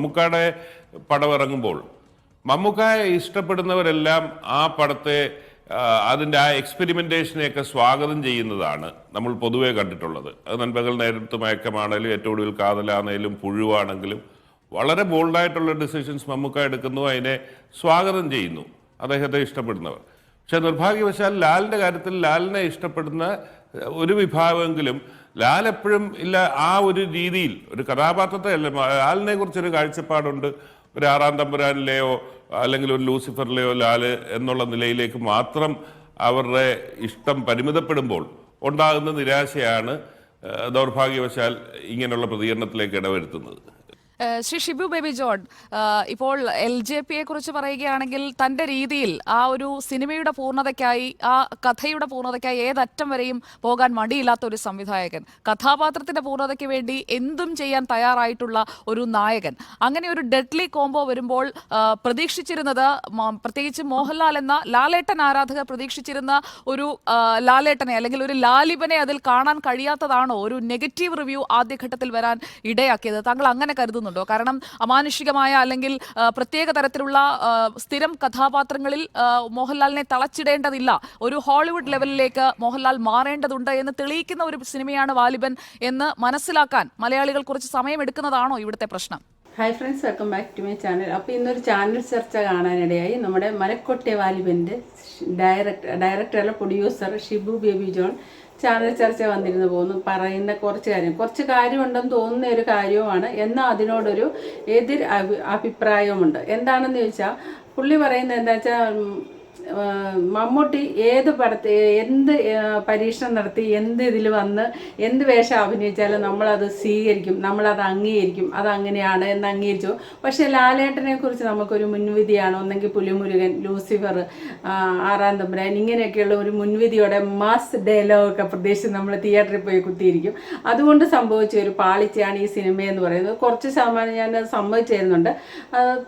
മമ്മൂക്കയുടെ പടം ഇറങ്ങുമ്പോൾ മമ്മൂക്കായെ ഇഷ്ടപ്പെടുന്നവരെല്ലാം ആ പടത്തെ അതിന്റെ ആ എക്സ്പെരിമെന്റേഷനെയൊക്കെ സ്വാഗതം ചെയ്യുന്നതാണ് നമ്മൾ പൊതുവെ കണ്ടിട്ടുള്ളത്. അത് നൻപകൽ നേരത്ത് മയക്കമാണേലും ഏറ്റവും ഒടുവിൽ കാതലാണേലും പുഴുവാണെങ്കിലും വളരെ ബോൾഡായിട്ടുള്ള ഡിസിഷൻസ് മമ്മൂക്ക എടുക്കുന്നു അതിനെ സ്വാഗതം ചെയ്യുന്നു അദ്ദേഹത്തെ ഇഷ്ടപ്പെടുന്നവർ. പക്ഷെ നിർഭാഗ്യവശാൽ ലാലിന്റെ കാര്യത്തിൽ ലാലിനെ ഇഷ്ടപ്പെടുന്ന ഒരു വിഭാഗമെങ്കിലും ലാൽ എപ്പോഴും ഇല്ല ആ ഒരു രീതിയിൽ ഒരു കഥാപാത്രത്തെ അല്ല ലാലിനെ കുറിച്ചൊരു കാഴ്ചപ്പാടുണ്ട്. ഒരു ആറാം തമ്പുരാനിലെയോ അല്ലെങ്കിൽ ഒരു ലൂസിഫറിലെയോ ലാൽ എന്നുള്ള നിലയിലേക്ക് മാത്രം അവരുടെ ഇഷ്ടം പരിമിതപ്പെടുമ്പോൾ ഉണ്ടാകുന്ന നിരാശയാണ് ദൗർഭാഗ്യവശാൽ ഇങ്ങനെയുള്ള പ്രതികരണത്തിലേക്ക് ഇടവരുത്തുന്നത്. ശ്രീ ഷിബു ബേബി ജോൺ ഇപ്പോൾ എൽ ജെ പിയെ കുറിച്ച് പറയുകയാണെങ്കിൽ തന്റെ രീതിയിൽ ആ ഒരു സിനിമയുടെ പൂർണതയ്ക്കായി ആ കഥയുടെ പൂർണതയ്ക്കായി ഏതറ്റം വരെയും പോകാൻ മടിയില്ലാത്ത ഒരു സംവിധായകൻ. കഥാപാത്രത്തിന്റെ പൂർണതയ്ക്ക് വേണ്ടി എന്തും ചെയ്യാൻ തയ്യാറായിട്ടുള്ള ഒരു നായകൻ. അങ്ങനെ ഒരു ഡെഡ്ലി കോംബോ വരുമ്പോൾ പ്രതീക്ഷിച്ചിരുന്നത് പ്രത്യേകിച്ച് മോഹൻലാൽ എന്ന ലാലേട്ടൻ ആരാധകർ പ്രതീക്ഷിച്ചിരുന്ന ഒരു ലാലേട്ടനെ അല്ലെങ്കിൽ ഒരു ലാലിബനെ അതിൽ കാണാൻ കഴിയാത്തതാണോ ഒരു നെഗറ്റീവ് റിവ്യൂ ആദ്യഘട്ടത്തിൽ വരാൻ ഇടയാക്കിയത്. താങ്കൾ അങ്ങനെ കരുതുന്നുണ്ടോ കാരണം അമാനുഷികമായ അല്ലെങ്കിൽ പ്രത്യേക തരത്തിലുള്ള സ്ഥിരം കഥാപാത്രങ്ങളിൽ മോഹൻലാലിനെ തളച്ചിടേണ്ടതില്ല. ഒരു ഹോളിവുഡ് ലെവലിലേക്ക് മോഹൻലാൽ മാറേണ്ടതുണ്ട് എന്ന് തെളിയിക്കുന്ന ഒരു സിനിമയാണ് വാലിബൻ എന്ന് മനസ്സിലാക്കാൻ മലയാളികൾ കുറച്ച് സമയമെടുക്കുന്നതാണോ ഇവിടുത്തെ പ്രശ്നം? Hi friends welcome back to my channel അപ്പോൾ ഇന്നൊരു ചാനൽ ചർച്ച കാണാനിടയായി. നമ്മുടെ മലക്കൊട്ടെ വാലിബന്റെ ഡയറക്ടർ ഡയറക്ടറല്ല പ്രൊഡ്യൂസർ ഷിബു ബേബി ജോൺ ചാനൽ ചർച്ച വന്നിരുന്നു പോകുന്നു. പറയുന്ന കുറച്ച് കാര്യം. കുറച്ച് കാര്യമുണ്ടെന്ന് തോന്നുന്ന ഒരു കാര്യവുമാണ്. എന്നാൽ അതിനോടൊരു എതിർ അഭി അഭിപ്രായവുമുണ്ട്. എന്താണെന്ന് ചോദിച്ചാൽ പുള്ളി പറയുന്നത് എന്താ വെച്ചാൽ മമ്മൂട്ടി ഏത് പടത്തിൽ എന്ത് പരീക്ഷണം നടത്തി എന്ത് ഇതിൽ വന്ന് എന്ത് വേഷം അഭിനയിച്ചാലും നമ്മളത് സ്വീകരിക്കും നമ്മളത് അംഗീകരിക്കും അത് അങ്ങനെയാണ് എന്ന് അംഗീകരിച്ചു. പക്ഷേ ലാലേട്ടനെ കുറിച്ച് നമുക്കൊരു മുൻവിധിയാണ്. ഒന്നെങ്കിൽ പുലിമുരുകൻ ലൂസിഫർ ആറാം തമ്പുരാൻ ഇങ്ങനെയൊക്കെയുള്ള ഒരു മുൻവിധിയോടെ മാസ് ഡയലോഗൊക്കെ പ്രതീക്ഷിച്ച് നമ്മൾ തിയേറ്ററിൽ പോയി കുത്തിയിരിക്കും. അതുകൊണ്ട് സംഭവിച്ച ഒരു പാളിച്ചയാണ് ഈ സിനിമയെന്ന് പറയുന്നത്. കുറച്ച് ശതമാനം ഞാൻ അത് സമ്മതിച്ചു പക്ഷേ എങ്കിൽ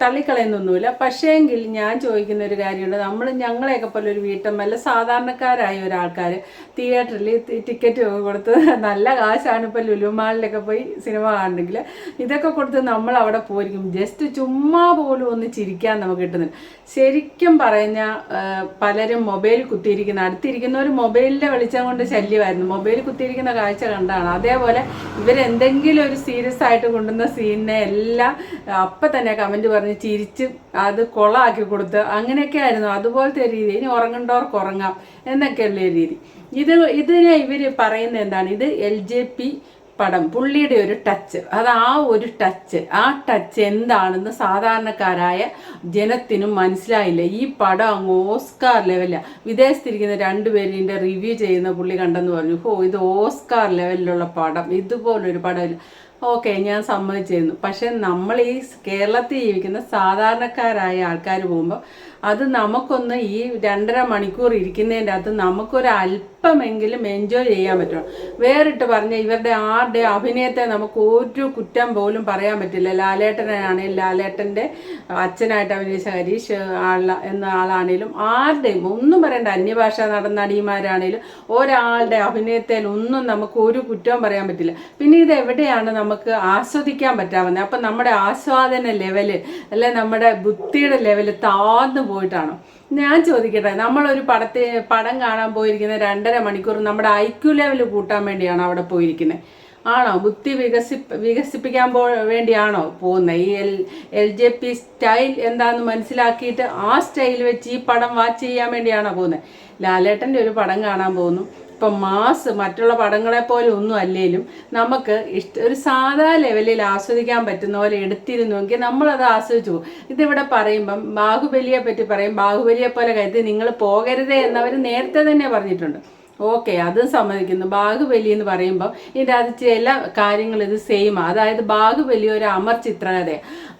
തള്ളിക്കളയുന്നൊന്നുമില്ല ഞാൻ ചോദിക്കുന്ന ഒരു കാര്യമുണ്ട്. നമ്മൾ ഞങ്ങളെയൊക്കെ പോലെ ഒരു വീട്ടമ്മല്ല സാധാരണക്കാരായ ഒരാൾക്കാർ തിയേറ്ററിൽ ടിക്കറ്റ് കൊടുത്ത് നല്ല കാശാണ് ഇപ്പോൾ ലുലുമാളിലൊക്കെ പോയി സിനിമ കാണുന്നെങ്കിൽ ഇതൊക്കെ കൊടുത്ത് നമ്മൾ അവിടെ പോയിരിക്കും. ജസ്റ്റ് ചുമ്മാ പോലും ഒന്ന് ചിരിക്കാൻ നമുക്ക് കിട്ടുന്നില്ല. ശരിക്കും പറഞ്ഞ പലരും മൊബൈൽ കുത്തിയിരിക്കുന്ന അടുത്തിരിക്കുന്നവർ മൊബൈലിന്റെ വെളിച്ചം കൊണ്ട് ശല്യമായിരുന്നു. മൊബൈൽ കുത്തിയിരിക്കുന്ന കാഴ്ച കണ്ടാണ്. അതേപോലെ ഇവരെന്തെങ്കിലും ഒരു സീരിയസ് ആയിട്ട് കൊണ്ടുവന്ന സീനിനെ എല്ലാം അപ്പം തന്നെ കമന്റ് പറഞ്ഞ് ചിരിച്ച് അത് കൊളാക്കി കൊടുത്ത് അങ്ങനെയൊക്കെ ആയിരുന്നു. അതുപോലത്തെ രീതി. ഇനി ഉറങ്ങണ്ടവർക്ക് ഉറങ്ങാം. എന്നൊക്കെയുള്ള രീതി. ഇത് ഇതിനെ ഇവർ പറയുന്നത് എന്താണ്? ഇത് എൽ ജെ പി പടം. പുള്ളിയുടെ ഒരു ടച്ച് അത് ആ ഒരു ടച്ച് ആ ടച്ച് എന്താണെന്ന് സാധാരണക്കാരായ ജനത്തിനും മനസ്സിലായില്ല. ഈ പടം അങ്ങ് ഓസ്കാർ ലെവലാണ് വിദേശത്തിരിക്കുന്ന രണ്ടുപേരിന്റെ റിവ്യൂ ചെയ്യുന്ന പുള്ളി കണ്ടെന്ന് പറഞ്ഞു. ഓ ഇത് ഓസ്കാർ ലെവലിലുള്ള പടം. ഇതുപോലൊരു പടമില്ല ഓക്കെ ഞാൻ സമ്മതിച്ചിരുന്നു. പക്ഷെ നമ്മൾ ഈ കേരളത്തിൽ ജീവിക്കുന്ന സാധാരണക്കാരായ ആൾക്കാർ പോകുമ്പോൾ അത് നമുക്കൊന്ന് ഈ രണ്ടര മണിക്കൂർ ഇരിക്കുന്നതിന്റെ അകത്ത് നമുക്കൊരു അല്പമെങ്കിലും എൻജോയ് ചെയ്യാൻ പറ്റണം. വേറിട്ട് പറഞ്ഞ ഇവരുടെ ആരുടെ അഭിനയത്തെ നമുക്ക് ഒരു കുറ്റം പോലും പറയാൻ പറ്റില്ല. ലാലേട്ടനാണെങ്കിലും ലാലേട്ടന്റെ അച്ഛനായിട്ട് അഭിനയിച്ച ഹരീഷ് ആള എന്ന ആളാണേലും ആരുടെയും ഒന്നും പറയണ്ട. അന്യഭാഷ നടന്നടിമാരാണേലും ഒരാളുടെ അഭിനയത്തിൽ ഒന്നും നമുക്ക് ഒരു കുറ്റവും പറയാൻ പറ്റില്ല. പിന്നെ ഇത് എവിടെയാണ് നമുക്ക് ആസ്വദിക്കാൻ പറ്റാവുന്നത് അപ്പം നമ്മുടെ ആസ്വാദന ലെവൽ അല്ലെ നമ്മുടെ ബുദ്ധിയുടെ ലെവൽ താഴ്ന്നു പോയിട്ടാണ്. ഞാൻ ചോദിക്കട്ടെ നമ്മളൊരു പടത്തെ പടം കാണാൻ പോയിരിക്കുന്ന രണ്ടര മണിക്കൂർ നമ്മുടെ ഐക്യു ലെവൽ കൂട്ടാൻ വേണ്ടിയാണ് അവിടെ പോയിരിക്കുന്നത് ആണോ? ബുദ്ധി വികസി വികസിപ്പിക്കാൻ പോ വേണ്ടിയാണോ പോകുന്നത് ഈ L L J P style എന്താണെന്ന് മനസ്സിലാക്കിയിട്ട് ആ സ്റ്റൈൽ വെച്ച് ഈ പടം വാച്ച് ചെയ്യാൻ വേണ്ടിയാണോ പോകുന്നത് ലാലേട്ടന്റെ ഒരു പടം കാണാൻ പോകുന്നു. ഇപ്പം മാസ് മറ്റുള്ള പടങ്ങളെ പോലെ ഒന്നും അല്ലേലും നമുക്ക് ഇഷ്ട ഒരു സാധാ ലെവലിൽ ആസ്വദിക്കാൻ പറ്റുന്ന പോലെ എടുത്തിരുന്നുവെങ്കിൽ നമ്മളത് ആസ്വദിച്ചു പോകും. ഇതിവിടെ പറയുമ്പം ബാഹുബലിയെ പറ്റി പറയും. ബാഹുബലിയെ പോലെ കരുതി നിങ്ങൾ പോകരുതേ എന്നവർ നേരത്തെ തന്നെ പറഞ്ഞിട്ടുണ്ട്. ഓക്കെ അതും സമ്മതിക്കുന്നു. ബാഹുബലി എന്ന് പറയുമ്പോൾ ഇതിന്റെ അത് ചില കാര്യങ്ങൾ ഇത് സെയിമാണ് അതായത് ബാഹുബലി ഒരു അമർ ചിത്രകഥ.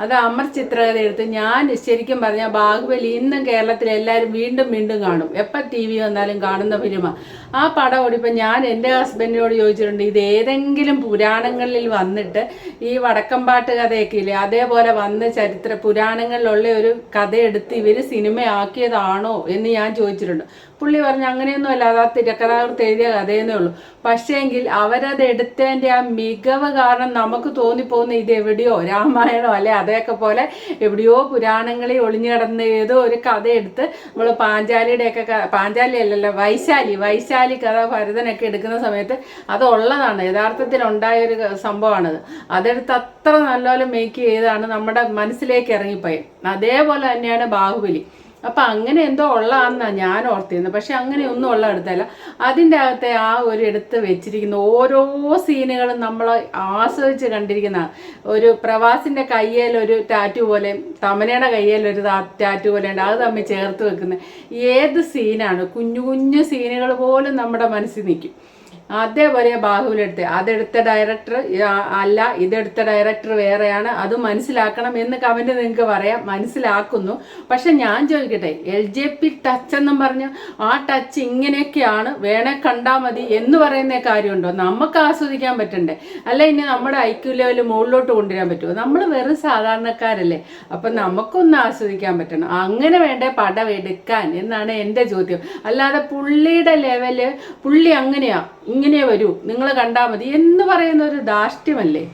അത് അമർ ചിത്രകഥ എടുത്ത് ഞാൻ ശരിക്കും പറഞ്ഞാൽ ബാഹുബലി ഇന്നും കേരളത്തിൽ എല്ലാവരും വീണ്ടും വീണ്ടും കാണും. എപ്പോൾ ടി വി വന്നാലും കാണുന്ന ഫിലിമാണ് ആ. പടം ഓടിപ്പോൾ ഞാൻ എന്റെ ഹസ്ബൻഡിനോട് ചോദിച്ചിട്ടുണ്ട് ഇത് ഏതെങ്കിലും പുരാണങ്ങളിൽ വന്നിട്ട് ഈ വടക്കമ്പാട്ട് കഥയൊക്കെ ഇല്ലേ? അതേപോലെ വന്ന് ചരിത്ര പുരാണങ്ങളിലുള്ള ഒരു കഥ എടുത്ത് ഇവർ സിനിമയാക്കിയതാണോ എന്ന് ഞാൻ ചോദിച്ചിട്ടുണ്ട്. പുള്ളി പറഞ്ഞു അങ്ങനെയൊന്നും അല്ല അത് ആ തിരക്കഥ എഴുതിയ കഥയെന്നേ ഉള്ളൂ. പക്ഷേങ്കിൽ അവരത് എടുത്തതിന്റെ ആ മികവ് കാരണം നമുക്ക് തോന്നിപ്പോകുന്ന ഇത് എവിടെയോ രാമായണോ അല്ലെ അതൊക്കെ പോലെ എവിടെയോ പുരാണങ്ങളിൽ ഒളിഞ്ഞു കിടന്ന ഏതോ ഒരു കഥ എടുത്ത് നമ്മൾ പാഞ്ചാലിയുടെയൊക്കെ പാഞ്ചാലി അല്ലല്ലോ വൈശാലി വൈശാലി കഥ ഭരതനൊക്കെ എടുക്കുന്ന സമയത്ത് അത് ഉള്ളതാണ് യഥാർത്ഥത്തിൽ ഉണ്ടായ ഒരു സംഭവമാണത്. അതെടുത്ത് അത്ര നല്ലപോലെ മേക്ക് ചെയ്താണ് നമ്മുടെ മനസ്സിലേക്ക് ഇറങ്ങിപ്പോയി അതേപോലെ തന്നെയാണ് ബാഹുബലി. അപ്പം അങ്ങനെ എന്തോ ഉള്ളതാണെന്നാണ് ഞാൻ ഓർത്തിരുന്നത് പക്ഷെ അങ്ങനെ ഒന്നും ഉള്ള എടുത്തല്ല അതിന്റെ അകത്തെ ആ ഒരു എടുത്ത് വെച്ചിരിക്കുന്ന ഓരോ സീനുകളും നമ്മൾ ആസ്വദിച്ച് കണ്ടിരിക്കുന്ന ഒരു പ്രവാസിന്റെ കയ്യിൽ ഒരു ടാറ്റു പോലെ തമനയുടെ കയ്യിൽ ഒരു ടാറ്റു പോലെ ഉണ്ട്. അത് തമ്മിൽ ചേർത്ത് വെക്കുന്ന ഏത് സീനാണ് കുഞ്ഞു കുഞ്ഞു സീനുകൾ പോലും നമ്മുടെ മനസ്സിൽ നിൽക്കും. അതേപോലെ ബാഹുവിലെടുത്ത് അതെടുത്ത ഡയറക്ടർ അല്ല ഇതെടുത്ത ഡയറക്ടർ വേറെയാണ്. അത് മനസ്സിലാക്കണം എന്ന് കമന്റ് നിങ്ങൾക്ക് പറയാം. മനസ്സിലാക്കുന്നു. പക്ഷെ ഞാൻ ചോദിക്കട്ടെ എൽ ജെ പി ടച്ച് എന്നും പറഞ്ഞ് ആ ടച്ച് ഇങ്ങനെയൊക്കെയാണ്. വേണേ കണ്ടാൽ മതി എന്ന് പറയുന്ന കാര്യമുണ്ടോ? നമുക്ക് ആസ്വദിക്കാൻ പറ്റണ്ടേ? അല്ല ഇനി നമ്മുടെ ഐക്യു ലെവൽ മുകളിലോട്ട് കൊണ്ടുവരാൻ പറ്റുമോ? നമ്മൾ വെറും സാധാരണക്കാരല്ലേ. അപ്പം നമുക്കൊന്ന് ആസ്വദിക്കാൻ പറ്റണം. അങ്ങനെ വേണ്ടേ പടം എടുക്കാൻ എന്നാണ് എന്റെ ചോദ്യം. അല്ലാതെ പുള്ളിയുടെ ലെവൽ പുള്ളി അങ്ങനെയാ. ഇങ്ങനെ വരൂ നിങ്ങൾ കണ്ടാൽ മതി എന്ന് പറയുന്ന ഒരു ധാർഷ്ട്യമല്ലേ?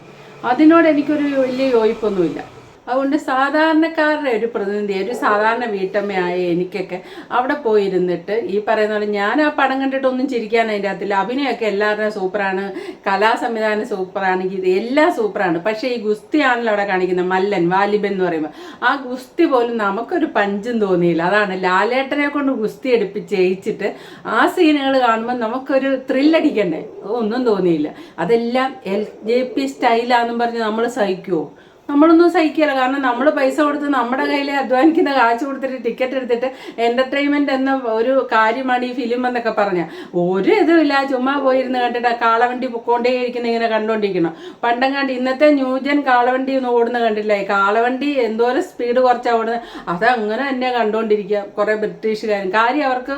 അതിനോട് എനിക്കൊരു വലിയ യോജിപ്പൊന്നുമില്ല. അതുകൊണ്ട് സാധാരണക്കാരുടെ ഒരു പ്രതിനിധി ഒരു സാധാരണ വീട്ടമ്മയായ എനിക്കൊക്കെ അവിടെ പോയിരുന്നിട്ട് ഈ പറയുന്ന പോലെ ഞാൻ ആ പടം കണ്ടിട്ടൊന്നും ചിരിക്കാൻ അതിന്റെ അകത്തില്ല. അഭിനയമൊക്കെ എല്ലാവരുടെയും സൂപ്പറാണ്. കലാ സംവിധാനം സൂപ്പറാണ്. ഇത് എല്ലാം സൂപ്പറാണ്. പക്ഷേ ഈ ഗുസ്തിയാണല്ലോ അവിടെ കാണിക്കുന്നത് മല്ലൻ വാലിബൻ എന്ന് പറയുമ്പോൾ. ആ ഗുസ്തി പോലും നമുക്കൊരു പഞ്ചും തോന്നിയില്ല. അതാണ് ലാലേട്ടനെ കൊണ്ട് ഗുസ്തി എടുപ്പിച്ച് ജയിച്ചിട്ട് ആ സീനുകൾ കാണുമ്പോൾ നമുക്കൊരു ത്രില്ലടിക്കണ്ടേ ഒന്നും തോന്നിയില്ല. അതെല്ലാം എൽ ജെ പി സ്റ്റൈലാന്നും പറഞ്ഞ് നമ്മൾ സഹിക്കുമോ നമ്മളൊന്നും സഹിക്കില്ല കാരണം നമ്മൾ പൈസ കൊടുത്ത് നമ്മുടെ കയ്യിൽ അധ്വാനിക്കുന്ന കാശ് കൊടുത്തിട്ട് ടിക്കറ്റ് എടുത്തിട്ട് എന്റർടൈൻമെന്റ് എന്ന ഒരു കാര്യമാണ് ഈ ഫിലിം എന്നൊക്കെ പറഞ്ഞ. ഒരു ഇതുമില്ല ചുമ്മാ പോയിരുന്ന് കണ്ടിട്ട് കാളവണ്ടി പൊക്കോണ്ടേയിരിക്കുന്ന ഇങ്ങനെ കണ്ടോണ്ടിരിക്കണം കണ്ട് ഇന്നത്തെ ന്യൂജൻ കാളവണ്ടി ഒന്നും ഓടുന്ന കണ്ടില്ല? കാളവണ്ടി എന്തോരം സ്പീഡ് കുറച്ചാ ഓടുന്നത്. അതങ്ങനെ തന്നെ കണ്ടോണ്ടിരിക്കുക കുറെ ബ്രിട്ടീഷുകാരും. കാര്യം അവർക്ക്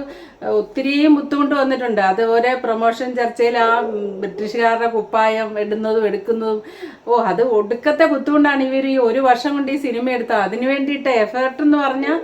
ഒത്തിരിയും ബുദ്ധിമുട്ട് വന്നിട്ടുണ്ട്. അതുപോലെ പ്രൊമോഷൻ ചർച്ചയിൽ ആ ബ്രിട്ടീഷുകാരുടെ കുപ്പായം ഇടുന്നതും എടുക്കുന്നതും. ഓ അത് ഒടുക്കത്തെ ബുദ്ധിമുട്ടാണ്. ഇവർ ഈ ഒരു വർഷം കൊണ്ട് ഈ സിനിമ എടുത്തത്. അതിന് വേണ്ടിയിട്ട് എഫേർട്ട് എന്ന് പറഞ്ഞാൽ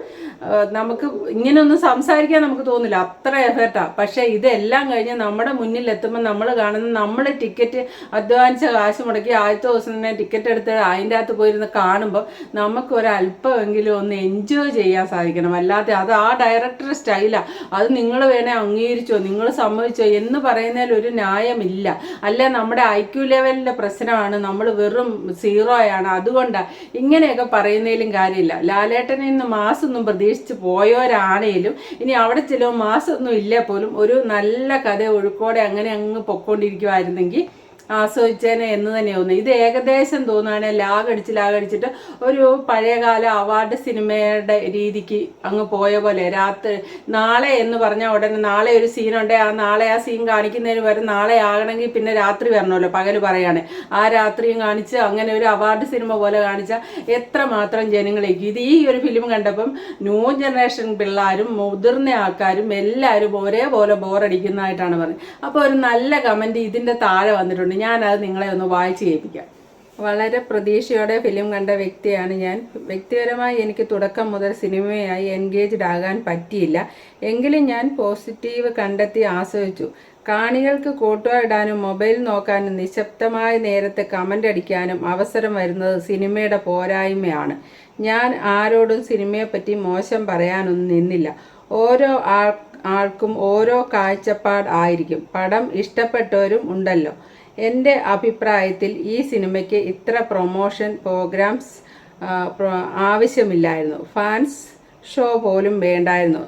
നമുക്ക് ഇങ്ങനെയൊന്നും സംസാരിക്കാൻ നമുക്ക് തോന്നില്ല. അത്ര എഫേർട്ടാണ് പക്ഷേ ഇതെല്ലാം കഴിഞ്ഞ് നമ്മുടെ മുന്നിൽ എത്തുമ്പോൾ നമ്മൾ കാണുന്ന നമ്മൾ ടിക്കറ്റ് അധ്വാനിച്ച കാശ് മുടക്കി ആദ്യത്തെ ദിവസം തന്നെ ടിക്കറ്റ് എടുത്ത് അതിന്റെ അകത്ത് പോയിരുന്ന് കാണുമ്പോൾ നമുക്ക് ഒരു ഒന്ന് എൻജോയ് ചെയ്യാൻ സാധിക്കണം. അല്ലാതെ അത് ആ ഡയറക്ടർ സ്റ്റൈലാണ് അത് നിങ്ങൾ വേണേ അംഗീകരിച്ചോ നിങ്ങൾ സമ്മതിച്ചോ എന്ന് പറയുന്നതിൽ ഒരു ന്യായമില്ല. അല്ല നമ്മുടെ ഐ ക്യു ലെവലിന്റെ പ്രശ്നമാണ്. നമ്മൾ വെറും സീറോയാണ് അതുകൊണ്ടാണ് ഇങ്ങനെയൊക്കെ പറയുന്നതിലും കാര്യമില്ല. ലാലേട്ടനിൽ നിന്ന് മാസൊന്നും പ്രതീക്ഷിച്ച് പോയവരാണേലും ഇനി അവിടെ ചില മാസമൊന്നും ഇല്ല പോലും. ഒരു നല്ല കഥ ഒഴുക്കോടെ അങ്ങനെ അങ്ങ് പൊക്കോണ്ടിരിക്കുമായിരുന്നെങ്കിൽ ആസ്വദിച്ചേനെ എന്ന് തന്നെ തോന്നുന്നു ഇത് ഏകദേശം തോന്നുകയാണ് ലാഗടിച്ച് ലാഗടിച്ചിട്ട് ഒരു പഴയകാല അവാർഡ് സിനിമയുടെ രീതിക്ക് അങ്ങ് പോയ പോലെ. രാത്രി നാളെ എന്ന് പറഞ്ഞാൽ ഉടനെ നാളെ ഒരു സീനുണ്ട് ആ നാളെ ആ സീൻ കാണിക്കുന്നതിന് വരെ നാളെ ആകണമെങ്കിൽ പിന്നെ രാത്രി വരണമല്ലോ പകൽ പറയാണ്. ആ രാത്രിയും കാണിച്ച് അങ്ങനെ ഒരു അവാർഡ് സിനിമ പോലെ കാണിച്ച എത്ര മാത്രം ജനങ്ങളേക്ക്. ഇത് ഈ ഒരു ഫിലിം കണ്ടപ്പം ന്യൂ ജനറേഷൻ പിള്ളേരും മുതിർന്ന ആൾക്കാരും എല്ലാവരും ഒരേപോലെ ബോറടിക്കുന്നതായിട്ടാണ് പറഞ്ഞത്. അപ്പോൾ ഒരു നല്ല കമന്റ് ഇതിന്റെ താഴെ വന്നിട്ടുണ്ട്. ഞാനത് നിങ്ങളെ ഒന്ന് വായിച്ച് കേൾപ്പിക്കാം. വളരെ പ്രതീക്ഷയോടെ ഫിലിം കണ്ട വ്യക്തിയാണ് ഞാൻ. വ്യക്തിപരമായി എനിക്ക് തുടക്കം മുതൽ സിനിമയായി എൻഗേജ്ഡ് ആകാൻ പറ്റിയില്ല. എങ്കിലും ഞാൻ പോസിറ്റീവ് കണ്ടെത്തി ആസ്വദിച്ചു. കാണികൾക്ക് കൂട്ടുവായിടാനും മൊബൈൽ നോക്കാനും നിശബ്ദമായ നേരത്തെ കമന്റ് അടിക്കാനും അവസരം വരുന്നത് സിനിമയുടെ പോരായ്മയാണ്. ഞാൻ ആരോടും സിനിമയെപ്പറ്റി മോശം പറയാനൊന്നും നിന്നില്ല. ഓരോ ആൾ ആൾക്കും ഓരോ കാഴ്ചപ്പാട് ആയിരിക്കും. പടം ഇഷ്ടപ്പെട്ടവരും ഉണ്ടല്ലോ. എന്റെ അഭിപ്രായത്തിൽ ഈ സിനിമയ്ക്ക് ഇത്ര പ്രൊമോഷൻ പ്രോഗ്രാംസ് ആവശ്യമില്ലായിരുന്നു. ഫാൻസ് ഷോ പോലും വേണ്ടായിരുന്നു.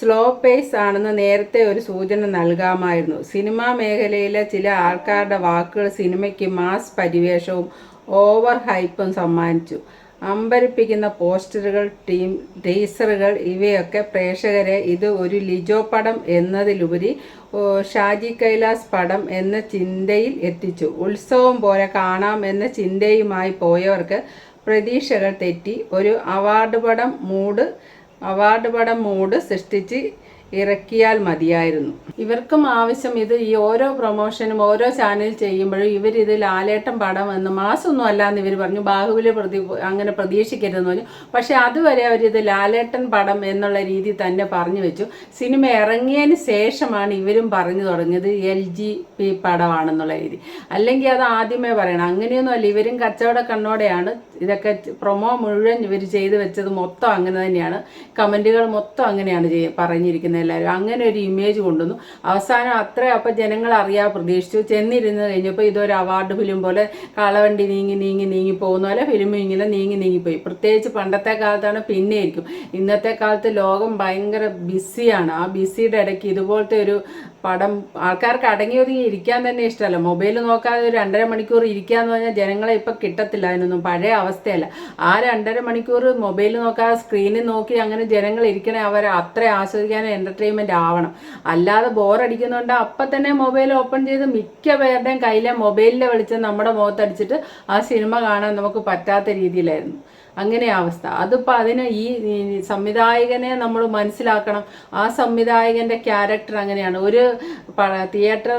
സ്ലോ പേസ് ആണെന്ന് നേരത്തെ ഒരു സൂചന നൽകാമായിരുന്നു. സിനിമാ മേഖലയിലെ ചില ആൾക്കാരുടെ വാക്കുകൾ സിനിമയ്ക്ക് മാസ് പരിവേഷവും ഓവർ ഹൈപ്പും സമ്മാനിച്ചു. അമ്പരിപ്പിക്കുന്ന പോസ്റ്ററുകൾ ടീം ടീസറുകൾ ഇവയൊക്കെ പ്രേക്ഷകരെ ഇത് ഒരു ലിജോ പടം എന്നതിലുപരി ഷാജി കൈലാസ് പടം എന്ന ചിന്തയിൽ എത്തിച്ചു. ഉത്സവം പോലെ കാണാം എന്ന ചിന്തയുമായി പോയവർക്ക് പ്രതീക്ഷകൾ തെറ്റി. ഒരു അവാർഡ് പടം മൂഡ് അവാർഡ് പടം മൂഡ് സൃഷ്ടിച്ച് ഇറക്കിയാൽ മതിയായിരുന്നു. ഇവർക്കും ആവശ്യം ഇത് ഈ ഓരോ പ്രൊമോഷനും ഓരോ ചാനൽ ചെയ്യുമ്പോഴും ഇവർ ഇത് ലാലേട്ടൻ പടം എന്ന് മാസമൊന്നും അല്ലാന്ന് ഇവർ പറഞ്ഞു. ബാഹുബലി പ്രതി അങ്ങനെ പ്രതീക്ഷിക്കരുതെന്ന് പറഞ്ഞു. പക്ഷെ അതുവരെ അവരിത് ലാലേട്ടൻ പടം എന്നുള്ള രീതി തന്നെ പറഞ്ഞു വെച്ചു. സിനിമ ഇറങ്ങിയതിന് ശേഷമാണ് ഇവരും പറഞ്ഞു തുടങ്ങിയത് എൽ ജി പി പടമാണെന്നുള്ള രീതി. അല്ലെങ്കിൽ അത് ആദ്യമേ പറയണം. അങ്ങനെയൊന്നും അല്ല. ഇവരും കച്ചവട കണ്ണോടെയാണ് ഇതൊക്കെ പ്രൊമോ മുഴുവൻ ഇവർ ചെയ്തു വെച്ചത് മൊത്തം അങ്ങനെ തന്നെയാണ്. കമന്റുകൾ മൊത്തം അങ്ങനെയാണ് പറഞ്ഞിരിക്കുന്നത്. എല്ലാവരും. അങ്ങനെ ഒരു ഇമേജ് കൊണ്ടുവന്നു. അവസാനം അത്ര അപ്പം ജനങ്ങൾ അറിയാ പ്രതീക്ഷിച്ചു. ചെന്നിരുന്ന് കഴിഞ്ഞപ്പോൾ ഇതൊരു അവാർഡ് ഫിലിം പോലെ കാളവണ്ടി നീങ്ങി നീങ്ങി നീങ്ങി പോകുന്ന. പോലെ ഫിലിം ഇങ്ങനെ നീങ്ങി നീങ്ങിപ്പോയി പ്രത്യേകിച്ച് പണ്ടത്തെ കാലത്താണ് പിന്നെ ആയിരിക്കും ഇന്നത്തെ കാലത്ത് ലോകം ഭയങ്കര ബിസിയാണ് ആ ബിസിയുടെ ഇടയ്ക്ക് ഇതുപോലത്തെ ഒരു പടം ആൾക്കാർക്ക് അടങ്ങി ഒതുങ്ങി ഇരിക്കാൻ തന്നെ ഇഷ്ടമല്ല. മൊബൈൽ നോക്കാതെ ഒരു രണ്ടര മണിക്കൂർ ഇരിക്കാന്ന് പറഞ്ഞാൽ ജനങ്ങളെ ഇപ്പം കിട്ടത്തില്ല. അതിനൊന്നും പഴയ അവസ്ഥയല്ല. ആ രണ്ടര മണിക്കൂർ മൊബൈൽ നോക്കാതെ സ്ക്രീനിൽ നോക്കി അങ്ങനെ ജനങ്ങൾ ഇരിക്കണേ അവർ അത്ര ആസ്വദിക്കാൻ എന്റർടൈൻമെന്റ് ആവണം. അല്ലാതെ ബോറടിക്കുന്നുണ്ട് അപ്പം തന്നെ മൊബൈൽ ഓപ്പൺ ചെയ്ത് മിക്ക പേരുടെയും കയ്യിലെ മൊബൈലിലെ വെളിച്ചം നമ്മുടെ മുഖത്തടിച്ചിട്ട് ആ സിനിമ കാണാൻ നമുക്ക് പറ്റാത്ത രീതിയിലായിരുന്നു. അങ്ങനെ അവസ്ഥ. അതിപ്പോൾ അതിന് ഈ സംവിധായകനെ നമ്മൾ മനസ്സിലാക്കണം. ആ സംവിധായകന്റെ ക്യാരക്ടർ അങ്ങനെയാണ്. ഒരു തിയേറ്റർ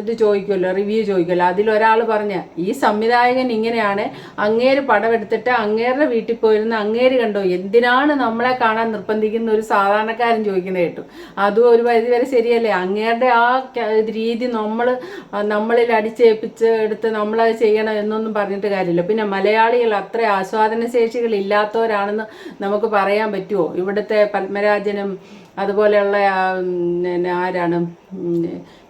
ഇത് ചോദിക്കുമല്ലോ റിവ്യൂ ചോദിക്കുമല്ലോ അതിലൊരാൾ പറഞ്ഞ ഈ സംവിധായകൻ ഇങ്ങനെയാണ് അങ്ങേര് പടമെടുത്തിട്ട് അങ്ങേരുടെ വീട്ടിൽ പോയിരുന്ന അങ്ങേര് കണ്ടോ? എന്തിനാണ് നമ്മളെ കാണാൻ നിർബന്ധിക്കുന്ന ഒരു സാധാരണക്കാരൻ ചോദിക്കുന്നത് കേട്ടു. അതും ഒരു പരിധി വരെ ശരിയല്ലേ? അങ്ങേരുടെ ആ രീതി നമ്മൾ നമ്മളിൽ അടിച്ചേൽപ്പിച്ച് എടുത്ത് നമ്മളത് ചെയ്യണം എന്നൊന്നും പറഞ്ഞിട്ട് കാര്യമില്ല. പിന്നെ മലയാളികൾ അത്ര ആസ്വാദന ശേഷികൾ ഇല്ലാത്തവരാണെന്ന് നമുക്ക് പറയാൻ പറ്റുമോ ഇവിടുത്തെ പത്മരാജനും അതുപോലെയുള്ള പിന്നെ ആരാണ്?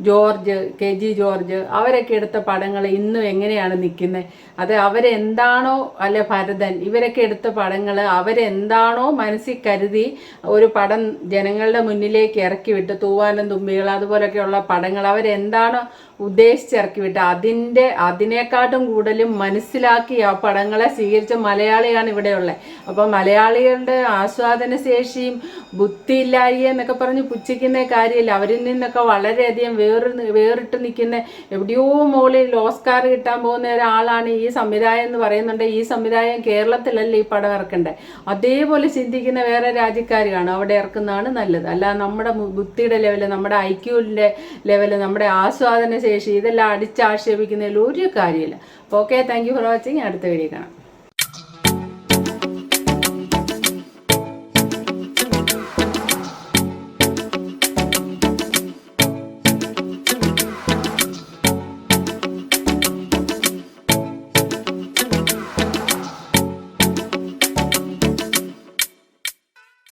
ജോർജ് കെ ജി ജോർജ് അവരൊക്കെ എടുത്ത പടങ്ങൾ ഇന്നും എങ്ങനെയാണ് നിൽക്കുന്നത് അത് അവരെന്താണോ അല്ലെ ഭരതൻ ഇവരൊക്കെ എടുത്ത പടങ്ങൾ അവരെന്താണോ മനസ്സിൽ കരുതി ഒരു പടം ജനങ്ങളുടെ മുന്നിലേക്ക് ഇറക്കി വിട്ട് തൂവാനും തുമ്പികൾ അതുപോലെയൊക്കെയുള്ള പടങ്ങൾ അവരെന്താണോ ഉദ്ദേശിച്ച് ഇറക്കി വിട്ട് അതിന്റെ അതിനേക്കാട്ടും കൂടുതലും മനസ്സിലാക്കി ആ പടങ്ങളെ സ്വീകരിച്ച മലയാളിയാണ് ഇവിടെയുള്ളത് അപ്പോൾ മലയാളികളുടെ ആസ്വാദന ശേഷിയും ബുദ്ധിയില്ലായ്മ എന്നൊക്കെ പറഞ്ഞ് പുച്ഛിക്കുന്ന കാര്യമില്ല. അവരിൽ നിന്നൊക്കെ വളരെയധികം വേറി വേറിട്ട് നിൽക്കുന്ന എവിടെയോ മുകളിൽ ഓസ്കാർ കിട്ടാൻ പോകുന്ന ഒരാളാണ് ഈ സംവിധായകൻ എന്ന് പറയുന്നുണ്ട്. ഈ സംവിധായകൻ കേരളത്തിലല്ല ഈ പടം ഇറക്കണ്ടേ? അതേപോലെ ചിന്തിക്കുന്ന വേറെ രാജ്യക്കാർ കാണും അവിടെ ഇറക്കുന്നതാണ് നല്ലത്. അല്ല നമ്മുടെ ബുദ്ധിയുടെ ലെവൽ നമ്മുടെ ഐക്യുവിന്റെ ലെവൽ നമ്മുടെ ആസ്വാദന ശേഷി ഇതെല്ലാം അടിച്ചാക്ഷേപിക്കുന്നതിൽ ഒരു കാര്യമില്ല. Okay thank you for watching അടുത്ത വീഡിയോ കാണാം.